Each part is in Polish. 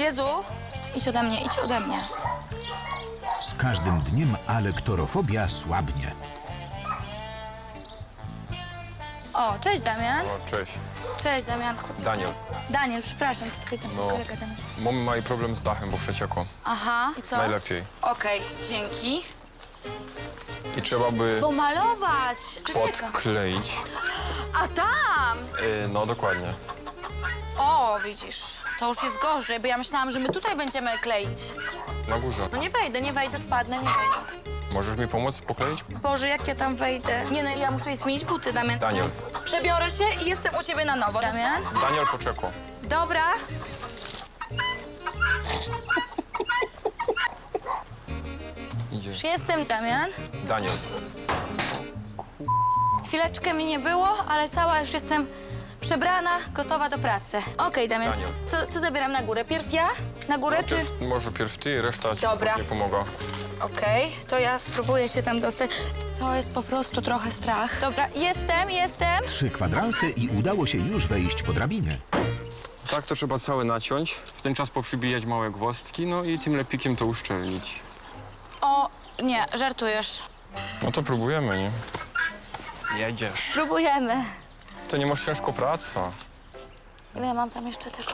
Jezu, idź ode mnie, idź ode mnie. Z każdym dniem alektorofobia słabnie. O, cześć Damian. O, cześć. Cześć Damianku. Daniel. Daniel, przepraszam, to twój ten No. kolega Damian. Mamy mały problem z dachem, bo przeciekło. Aha, i co? Najlepiej. Okej, dzięki. I trzeba by Pomalować. Czego? podkleić. A tam! Yy, no, dokładnie. O, widzisz, to już jest gorzej, bo ja myślałam, że my tutaj będziemy kleić. Na górze. No nie wejdę, nie wejdę, spadnę, nie wejdę. Możesz mi pomóc pokleić? Boże, jak ja tam wejdę? Nie no, ja muszę jej zmienić buty, Damian. Daniel. Przebiorę się i jestem u ciebie na nowo. Damian? Daniel poczekło. Dobra. Idzie. Już jestem, Damian. Daniel. Chwileczkę mi nie było, ale cała już jestem przebrana, gotowa do pracy. Okej, Damian. Daniel. Co, co zabieram na górę? Pierw ja? Na górę czy... Pierw, może pierw ty, reszta ci Dobra. nie pomaga. Okej, to ja spróbuję się tam dostać. To jest po prostu trochę strach. Dobra, jestem, jestem. Trzy kwadranse i udało się już wejść po drabinie. Tak to trzeba całe naciąć, w ten czas poprzybijać małe gwozdki, no i tym lepikiem to uszczelnić. O, nie, żartujesz. No to próbujemy, nie? Jedziesz. Próbujemy. To nie masz ciężko praca. Ile ja mam tam jeszcze tego?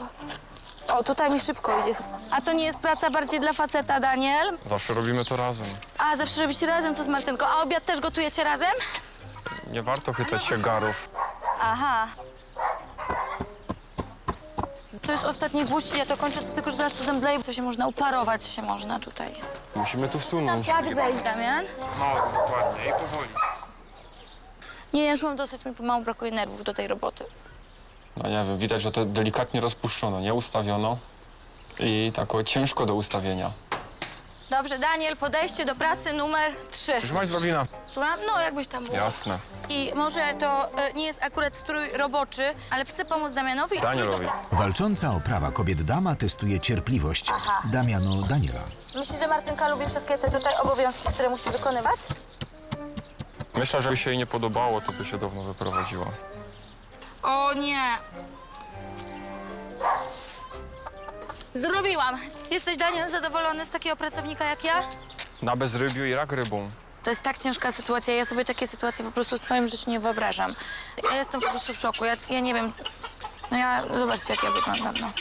O, tutaj mi szybko idzie. A to nie jest praca bardziej dla faceta, Daniel? Zawsze robimy to razem. A, zawsze robicie razem to z Martynką. A obiad też gotujecie razem? Nie warto chytać się garów. Aha. To jest ostatni gwóźdź i ja to kończę, tylko że zaraz to zemdleję. To się można uparować, się można tutaj. Musimy tu wsunąć. Jak zejść, Damian? No, dokładnie i powoli. Nie, ja mam dosyć, mi pomału brakuje nerwów do tej roboty. No nie wiem, widać, że to delikatnie rozpuszczono, nie ustawiono. I tak o, ciężko do ustawienia. Dobrze, Daniel, podejście do pracy numer trzy. Trzymaj drobina. Słucham? No, jakbyś tam był. Jasne. I może to e, nie jest akurat strój roboczy, ale chcę pomóc Damianowi. Danielowi. Walcząca o prawa kobiet dama testuje cierpliwość Damiano Daniela. Myślisz, że Martynka lubi wszystkie te tutaj obowiązki, które musi wykonywać? Myślę, że by się jej nie podobało, to by się dawno wyprowadziła. O nie. Zrobiłam. Jesteś, Daniel, zadowolony z takiego pracownika jak ja? Na bezrybiu i rak rybą. To jest tak ciężka sytuacja. Ja sobie takie sytuacje po prostu w swoim życiu nie wyobrażam. Ja jestem po prostu w szoku. Ja, ja nie wiem. No ja, zobaczcie, jak ja wyglądam, no.